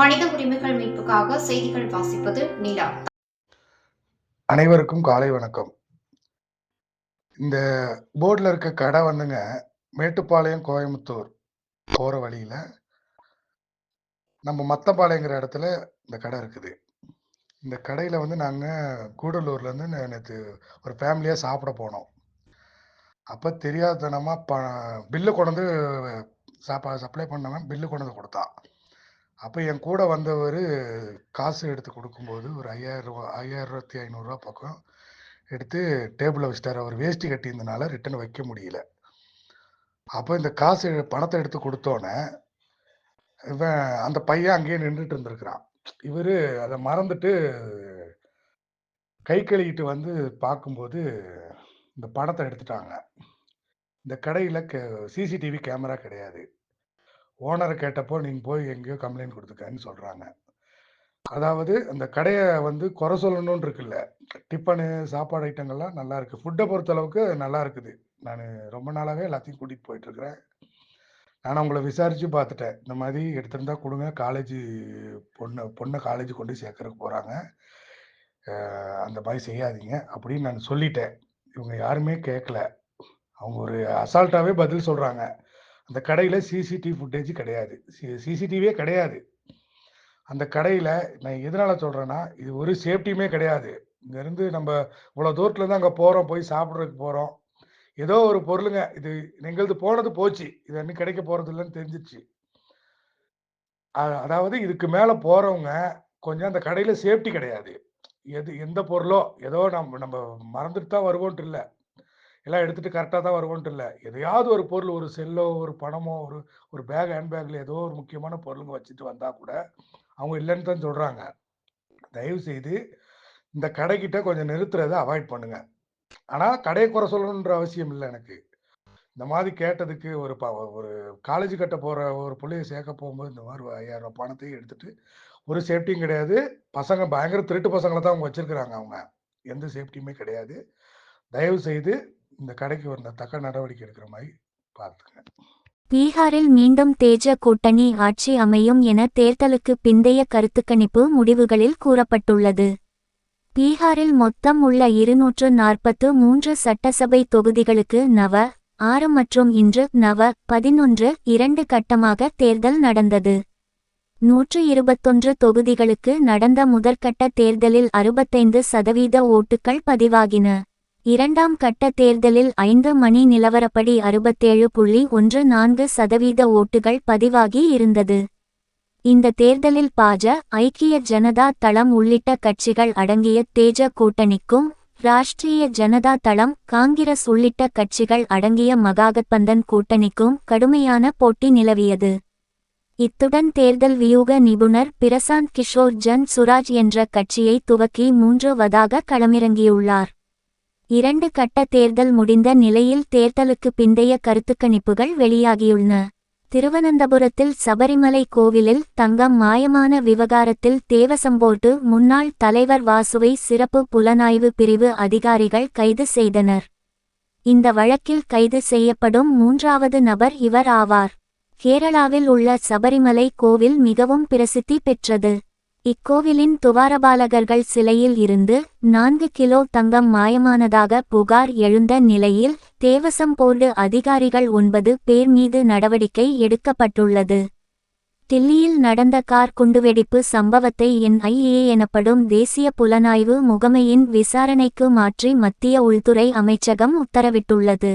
மனித உரிமைகள் மீட்புக்காக செய்திகள் வாசிப்பது நிலா. அனைவருக்கும் காலை வணக்கம். இந்த போர்டில் இருக்க கடை வந்துங்க மேட்டுப்பாளையம் கோயம்புத்தூர் போகிற வழியில் நம்ம மத்தப்பாளையங்கிற இடத்துல இந்த கடை இருக்குது. இந்த கடையில் வந்து நாங்கள் கூடலூர்லேருந்து நேற்று ஒரு ஃபேமிலியாக சாப்பிட போனோம். அப்போ தெரியாதனமாக ப பில்லு கொண்டு சாப்பா சப்ளை பண்ணவன் பில்லு கொண்டு கொடுத்தான் அப்போ என் கூட வந்தவர் காசு எடுத்து கொடுக்கும்போது ஒரு ஐயாயிரம் ரூபா ஐயாயிரத்தி ஐநூறுரூவா பக்கம் எடுத்து டேபிளில் வச்சிட்டாரு. அவர் வேஷ்டி கட்டியிருந்தனால ரிட்டன் வைக்க முடியல. அப்போ இந்த காசு பணத்தை எடுத்து கொடுத்தோன்னே இவன் அந்த பையன் அங்கேயே நின்றுட்டு இருந்திருக்கிறான். இவர் அதை மறந்துட்டு கை கழுவிட்டு வந்து பார்க்கும்போது இந்த பணத்தை எடுத்துட்டாங்க. இந்த கடையில் சிசிடிவி கேமரா கிடையாது. ஓனரை கேட்டப்போ நீங்கள் போய் எங்கேயோ கம்ப்ளைண்ட் கொடுத்துக்கன்னு சொல்கிறாங்க அதாவது அந்த கடையை வந்து குறை சொல்லணும்னு இருக்குல்ல. டிஃபனு சாப்பாடு ஐட்டங்கள்லாம் நல்லா இருக்குது ஃபுட்டை பொறுத்தளவுக்கு நல்லா இருக்குது. நான் ரொம்ப நாளாகவே எல்லாத்தையும் கூட்டிகிட்டு போயிட்டுருக்கிறேன் நான் உங்களை விசாரித்து பார்த்துட்டேன். இந்த மாதிரி எடுத்திருந்தா கொடுங்க. காலேஜ் பொண்ணு பொண்ணை காலேஜ் கொண்டு சேர்க்கறதுக்கு போகிறாங்க அந்த மாதிரி செய்யாதீங்க அப்படின்னு நான் சொல்லிட்டேன். இவங்க யாருமே கேட்கல அவங்க ஒரு அசால்ட்டாகவே பதில் சொல்கிறாங்க அந்த கடையில் சிசிடிவி ஃபுட்டேஜ் கிடையாது. சிசிடிவியே கிடையாது. அந்த கடையில் நான் எதனால் சொல்கிறேன்னா இது ஒரு சேஃப்டியுமே கிடையாது. இங்கேருந்து நம்ம இவ்வளோ தூரத்துலேருந்து அங்கே போகிறோம் போய் சாப்பிட்றதுக்கு போகிறோம் ஏதோ ஒரு பொருளுங்க. இது எங்களது போனது போச்சு. இது இன்னும் கிடைக்க போகிறது இல்லைன்னு தெரிஞ்சிச்சு அதாவது இதுக்கு மேலே போகிறவங்க கொஞ்சம் அந்த கடையில் சேஃப்டி கிடையாது. எது எந்த பொருளோ ஏதோ நம்ம நம்ம மறந்துட்டு தான் வருவோன்ட்டு இல்லை. எல்லாம் எடுத்துகிட்டு கரெக்டாக தான் வருவோன்ட்டு இல்லை. எதையாவது ஒரு பொருள் ஒரு செல்லோ ஒரு பணமோ ஒரு ஒரு பேக் ஹேண்ட் பேக்கில் ஏதோ ஒரு முக்கியமான பொருளுங்க வச்சுட்டு வந்தால் கூட அவங்க இல்லைன்னு தான் சொல்கிறாங்க தயவு செய்து இந்த கடைக்கிட்ட கொஞ்சம் நிறுத்துறதை அவாய்ட் பண்ணுங்க. ஆனால் கடையை குறை சொல்லணுன்ற அவசியம் இல்லை எனக்கு. இந்த மாதிரி கேட்டதுக்கு ஒரு ப ஒரு காலேஜ் கட்ட போகிற ஒரு பிள்ளைய சேர்க்க போகும்போது இந்த மாதிரி ஐயாயிரம் ரூபாய் பணத்தையும் எடுத்துட்டு ஒரு சேஃப்டியும் கிடையாது. பசங்க பயங்கர திருட்டு பசங்களை தான் அவங்க வச்சுருக்குறாங்க அவங்க. எந்த சேஃப்டியுமே கிடையாது. தயவு செய்து இந்த கடைக்கு வந்த தக்க நடவடிக்கை எடுக்கிற மாதிரி பார்த்துங்க பீகாரில் மீண்டும் தேஜ கூட்டணி ஆட்சி அமையும் என தேர்தலுக்கு பிந்தைய கருத்துக்கணிப்பு முடிவுகளில் கூறப்பட்டுள்ளது. பீகாரில் மொத்தம் உள்ள இருநூற்று நாற்பத்து மூன்று சட்டசபை தொகுதிகளுக்கு நவ ஆறு மற்றும் இன்று நவ பதினொன்று இரண்டு கட்டமாக தேர்தல் நடந்தது. நூற்று இருபத்தொன்று தொகுதிகளுக்கு நடந்த முதற்கட்ட தேர்தலில் அறுபத்தைந்து சதவீத ஓட்டுகள் பதிவாகின. இரண்டாம் கட்ட தேர்தலில் ஐந்து மணி நிலவரப்படி அறுபத்தேழு புள்ளி ஒன்று நான்கு சதவீத ஓட்டுகள் பதிவாகி இருந்தது. இந்த தேர்தலில் பாஜ ஐக்கிய ஜனதா தளம் உள்ளிட்ட கட்சிகள் அடங்கிய தேஜ கூட்டணிக்கும் ராஷ்டிரிய ஜனதா தளம் காங்கிரஸ் உள்ளிட்ட கட்சிகள் அடங்கிய மகாகத்பந்தன் கூட்டணிக்கும் கடுமையான போட்டி நிலவியது. இத்துடன் தேர்தல் வியூக நிபுணர் பிரசாந்த் கிஷோர் ஜன் சுராஜ் என்ற கட்சியை துவக்கி மூன்றுவதாக களமிறங்கியுள்ளார். இரண்டு கட்ட தேர்தல் முடிந்த நிலையில் தேர்தலுக்கு பிந்தைய கருத்துக்கணிப்புகள் வெளியாகியுள்ளன. திருவனந்தபுரத்தில் சபரிமலை கோவிலில் தங்கம் மாயமான விவகாரத்தில் தேவசம்போட்டு முன்னாள் தலைவர் வாசுவை சிறப்பு புலனாய்வு பிரிவு அதிகாரிகள் கைது செய்தனர். இந்த வழக்கில் கைது செய்யப்படும் மூன்றாவது நபர் இவர் ஆவார். கேரளாவில் உள்ள சபரிமலை கோவில் மிகவும் பிரசித்தி பெற்றது. இக்கோவிலின் துவாரபாலகர்கள் சிலையில் இருந்து நான்கு கிலோ தங்கம் மாயமானதாக புகார் எழுந்த நிலையில் தேவசம் போர்டு அதிகாரிகள் ஒன்பது பேர் மீது நடவடிக்கை எடுக்கப்பட்டுள்ளது. தில்லியில் நடந்த கார் குண்டுவெடிப்பு சம்பவத்தை என்ஐஏ எனப்படும் தேசிய புலனாய்வு முகமையின் விசாரணைக்கு மாற்றி மத்திய உள்துறை அமைச்சகம் உத்தரவிட்டுள்ளது.